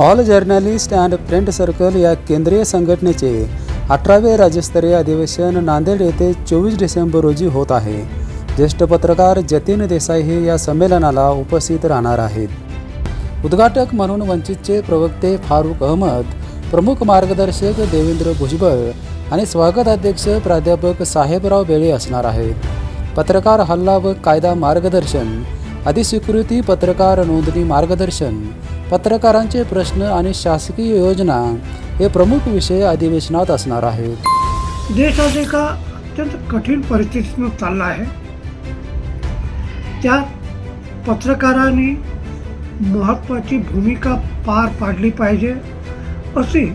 All journalist and print circle या केंद्रीय संघटनेचे अठरावे राज्यस्तरीय अधिवेशन नांदेड येथे चोवीस डिसेंबर रोजी होत आहे. ज्येष्ठ पत्रकार जतीन देसाई हे या संमेलनाला उपस्थित राहणार आहेत. उद्घाटक म्हणून वंचितचे प्रवक्ते फारूक अहमद प्रमुख मार्गदर्शक देवेंद्र भुजबळ आणि स्वागताध्यक्ष प्राध्यापक साहेबराव बेळे असणार आहेत पत्रकार हल्ला व कायदा मार्गदर्शन अधिस्वीकृती पत्रकार नोंदणी मार्गदर्शन पत्रकारांचे प्रश्न आणि शासकीय योजना हे प्रमुख विषय अधिवेशनात असणार आहेत. देश एका अत्यंत कठीण परिस्थितीतून चालला आहे. त्यात पत्रकारांनी महत्त्वाची भूमिका पार पाडली पाहिजे अशी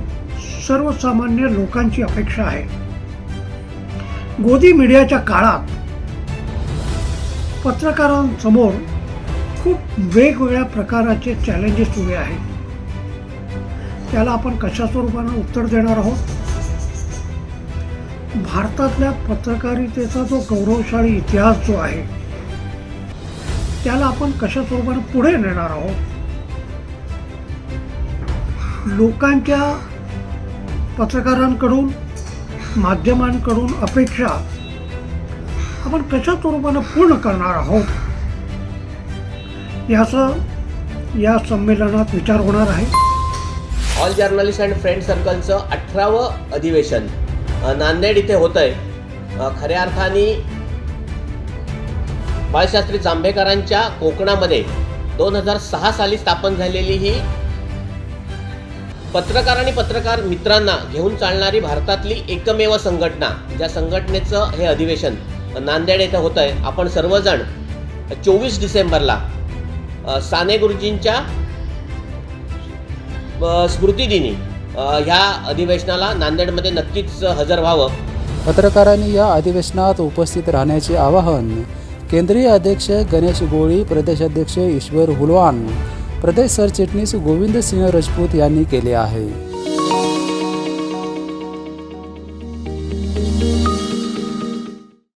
सर्वसामान्य लोकांची अपेक्षा आहे. गोदी मीडियाच्या काळात पत्रकारांसमोर खूप वेगवेगळ्या प्रकाराचे चॅलेंजेस उभे आहेत. त्याला आपण कशा स्वरूपानं उत्तर देणार आहोत? भारतातल्या पत्रकारितेचा जो गौरवशाली इतिहास जो आहे त्याला आपण कशा स्वरूपाने पुढे नेणार आहोत? लोकांच्या पत्रकारांकडून माध्यमांकडून अपेक्षा आपण कशा स्वरूपानं पूर्ण करणार आहोत? याचा या संमेलनात विचार होणार आहे. ऑल जर्नलिस्ट अँड फ्रेंड सर्कलचं अठरावं अधिवेशन नांदेड इथे होतं आहे खऱ्या अर्थाने बाळशास्त्री जांभेकरांच्या कोकणामध्ये दोन हजार सहा साली स्थापन झालेली ही पत्रकार आणि पत्रकार मित्रांना घेऊन चालणारी भारतातली एकमेव संघटना ज्या संघटनेचं हे अधिवेशन नांदेड येथे होतं आहे आपण सर्वजण चोवीस डिसेंबरला साने गुरुजींच्या स्मृतिदिनी ह्या अधिवेशनाला नांदेडमध्ये नक्कीच हजर व्हावं. पत्रकारांनी या अधिवेशनात उपस्थित राहण्याचे आवाहन केंद्रीय अध्यक्ष गणेश गोळी प्रदेशाध्यक्ष ईश्वर हुलवान प्रदेश सरचिटणीस गोविंद सिंह राजपूत यांनी केले आहे.